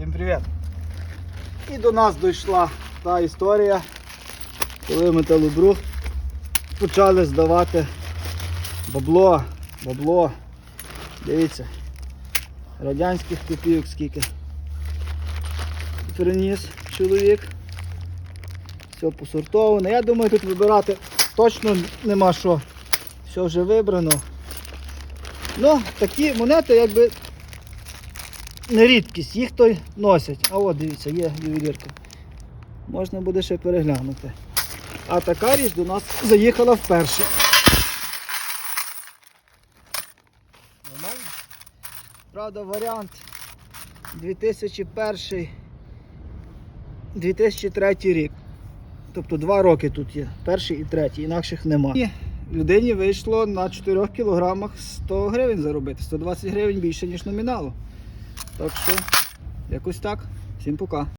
Всім привіт! І до нас дійшла та історія, коли металобрух почали здавати бабло, бабло. Дивіться, радянських копійок скільки. Приніс чоловік. Все посортовано. Я думаю, тут вибирати точно нема що. Все вже вибрано. Ну, такі монети якби не рідкість, їх то носять. А от дивіться, є ювелірка. Можна буде ще переглянути. А така річ до нас заїхала вперше. Нормально? Правда, варіант 2001 2003 рік. Тобто два роки тут є. Перший і третій, інакших нема. І людині вийшло на 4 кілограмах 100 гривень заробити. 120 гривень більше, ніж номіналу. Так що, якось так. Всім пока.